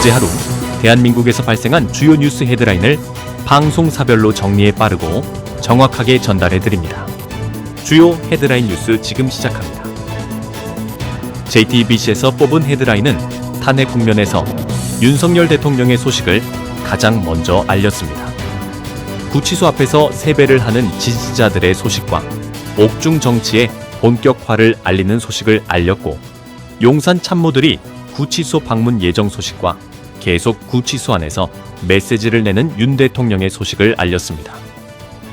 어제 하루 대한민국에서 발생한 주요 뉴스 헤드라인을 방송사별로 정리해 빠르고 정확하게 전달해 드립니다. 주요 헤드라인 뉴스 지금 시작합니다. JTBC에서 뽑은 헤드라인은 탄핵 국면에서 윤석열 대통령의 소식을 가장 먼저 알렸습니다. 구치소 앞에서 세배를 하는 지지자들의 소식과 옥중 정치의 본격화를 알리는 소식을 알렸고 용산 참모들이 구치소 방문 예정 소식과 계속 구치소 안에서 메시지를 내는 윤 대통령의 소식을 알렸습니다.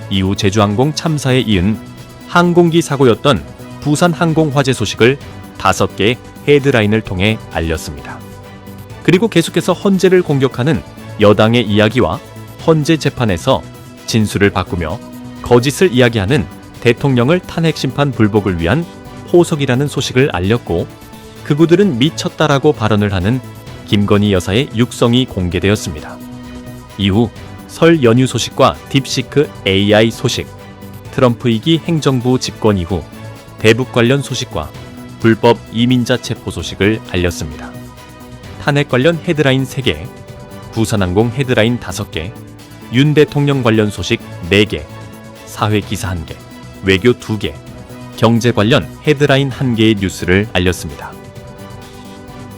이후 제주항공 참사에 이은 항공기 사고였던 부산 항공 화재 소식을 다섯 개의 헤드라인을 통해 알렸습니다. 그리고 계속해서 헌재를 공격하는 여당의 이야기와 헌재 재판에서 진술을 바꾸며 거짓을 이야기하는 대통령을 탄핵 심판 불복을 위한 포석이라는 소식을 알렸고 그구들은 미쳤다라고 발언을 하는 김건희 여사의 육성이 공개되었습니다. 이후 설 연휴 소식과 딥시크 AI 소식, 트럼프 2기 행정부 집권 이후 대북 관련 소식과 불법 이민자 체포 소식을 알렸습니다. 탄핵 관련 헤드라인 3개, 부산항공 헤드라인 5개, 윤 대통령 관련 소식 4개, 사회 기사 1개, 외교 2개, 경제 관련 헤드라인 1개의 뉴스를 알렸습니다.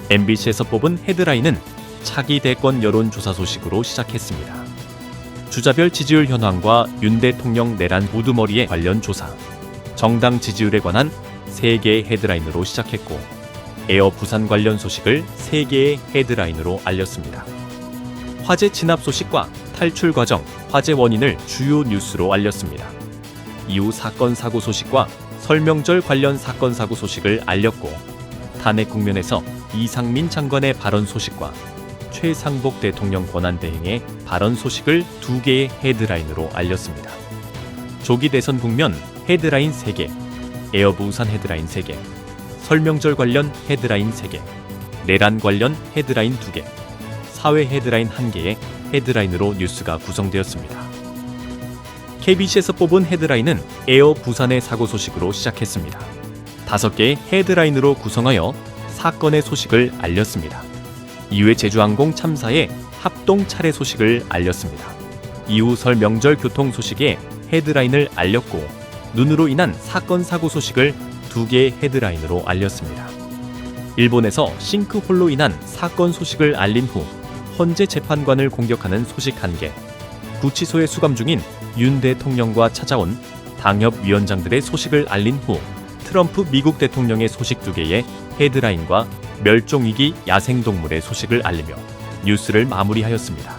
MBC에서 뽑은 헤드라인은 차기 대권 여론조사 소식으로 시작했습니다. 주자별 지지율 현황과 윤 대통령 내란 우두머리에 관련 조사, 정당 지지율에 관한 3개의 헤드라인으로 시작했고, 에어 부산 관련 소식을 3개의 헤드라인으로 알렸습니다. 화재 진압 소식과 탈출 과정, 화재 원인을 주요 뉴스로 알렸습니다. 이후 사건 사고 소식과 설명절 관련 사건 사고 소식을 알렸고, 탄핵 국면에서 이상민 장관의 발언 소식과 최상복 대통령 권한 대행의 발언 소식을 두 개의 헤드라인으로 알렸습니다. 조기 대선 국면 헤드라인 3개, 에어부 우산 헤드라인 3개, 설명절 관련 헤드라인 3개, 내란 관련 헤드라인 2개, 사회 헤드라인 1개의 헤드라인으로 뉴스가 구성되었습니다. KBC에서 뽑은 헤드라인은 에어 부산의 사고 소식으로 시작했습니다. 다섯 개의 헤드라인으로 구성하여 사건의 소식을 알렸습니다. 이후에 제주항공 참사의 합동 차례 소식을 알렸습니다. 이후 설 명절 교통 소식에 헤드라인을 알렸고 눈으로 인한 사건 사고 소식을 두 개의 헤드라인으로 알렸습니다. 일본에서 싱크홀로 인한 사건 소식을 알린 후 헌재 재판관을 공격하는 소식 한 개, 구치소에 수감 중인 윤 대통령과 찾아온 당협 위원장들의 소식을 알린 후 트럼프 미국 대통령의 소식 두 개의 헤드라인과 멸종위기 야생동물의 소식을 알리며 뉴스를 마무리하였습니다.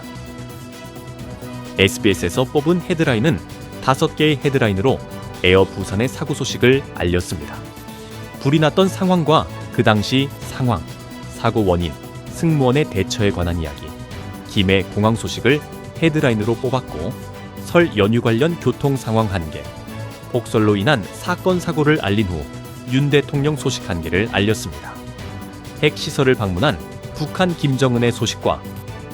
SBS에서 뽑은 헤드라인은 다섯 개의 헤드라인으로 에어 부산의 사고 소식을 알렸습니다. 불이 났던 상황과 그 당시 상황, 사고 원인, 승무원의 대처에 관한 이야기, 김해 공항 소식을 헤드라인으로 뽑았고 설 연휴 관련 교통 상황 한 개, 폭설로 인한 사건 사고를 알린 후 윤 대통령 소식 한 개를 알렸습니다. 핵 시설을 방문한 북한 김정은의 소식과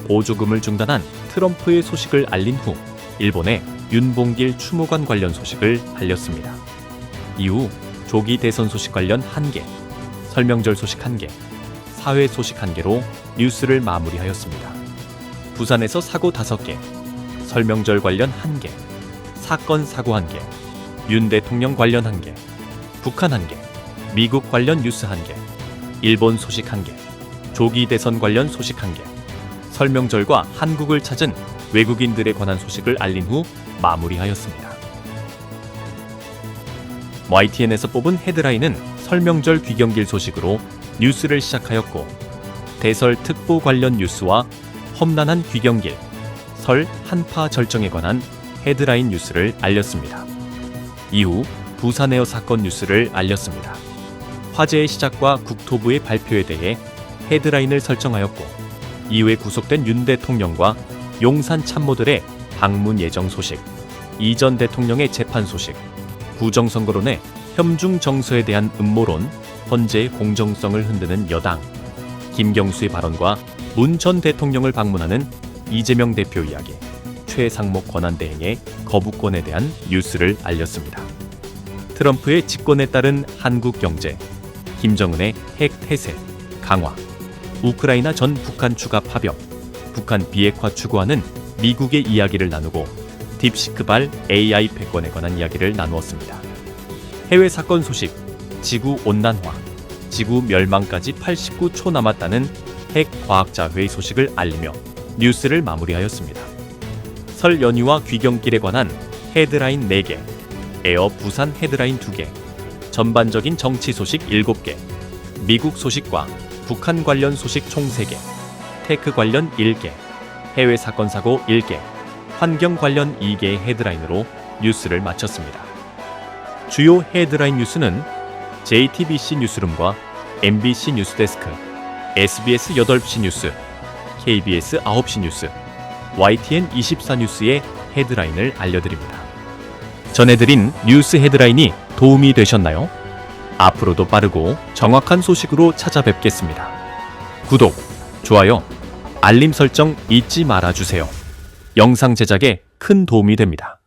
보조금을 중단한 트럼프의 소식을 알린 후 일본의 윤봉길 추모관 관련 소식을 알렸습니다. 이후 조기 대선 소식 관련 1개, 설명절 소식 1개, 사회 소식 1개로 뉴스를 마무리하였습니다. 부산에서 사고 5개, 설명절 관련 1개, 사건 사고 1개, 윤 대통령 관련 1개, 북한 1개, 미국 관련 뉴스 1개, 일본 소식 1개, 조기 대선 관련 소식 1개, 설명절과 한국을 찾은 외국인들에 관한 소식을 알린 후 마무리하였습니다. YTN에서 뽑은 헤드라인은 설명절 귀경길 소식으로 뉴스를 시작하였고 대설 특보 관련 뉴스와 험난한 귀경길, 설 한파 절정에 관한 헤드라인 뉴스를 알렸습니다. 이후 부산 에어 사건 뉴스를 알렸습니다. 화재의 시작과 국토부의 발표에 대해 헤드라인을 설정하였고 이후에 구속된 윤 대통령과 용산 참모들의 방문 예정 소식, 이 전 대통령의 재판 소식, 부정선거론의 협중 정서에 대한 음모론, 헌재의 공정성을 흔드는 여당, 김경수의 발언과 문 전 대통령을 방문하는 이재명 대표 이야기, 최상목 권한대행의 거부권에 대한 뉴스를 알렸습니다. 트럼프의 집권에 따른 한국 경제, 김정은의 핵 태세, 강화, 우크라이나 전 북한 추가 파병, 북한 비핵화 추구하는 미국의 이야기를 나누고 딥시크발 AI 패권에 관한 이야기를 나누었습니다. 해외 사건 소식, 지구 온난화, 지구 멸망까지 89초 남았다는 핵 과학자 회의 소식을 알리며 뉴스를 마무리하였습니다. 설 연휴와 귀경길에 관한 헤드라인 4개, 에어 부산 헤드라인 2개, 전반적인 정치 소식 7개, 미국 소식과 북한 관련 소식 총 3개, 테크 관련 1개, 해외 사건 사고 1개, 환경 관련 2개의 헤드라인으로 뉴스를 마쳤습니다. 주요 헤드라인 뉴스는 JTBC 뉴스룸과 MBC 뉴스데스크, SBS 8시 뉴스, KBS 9시 뉴스, YTN 24 뉴스의 헤드라인을 알려드립니다. 전해드린 뉴스 헤드라인이 도움이 되셨나요? 앞으로도 빠르고 정확한 소식으로 찾아뵙겠습니다. 구독, 좋아요, 알림 설정 잊지 말아주세요. 영상 제작에 큰 도움이 됩니다.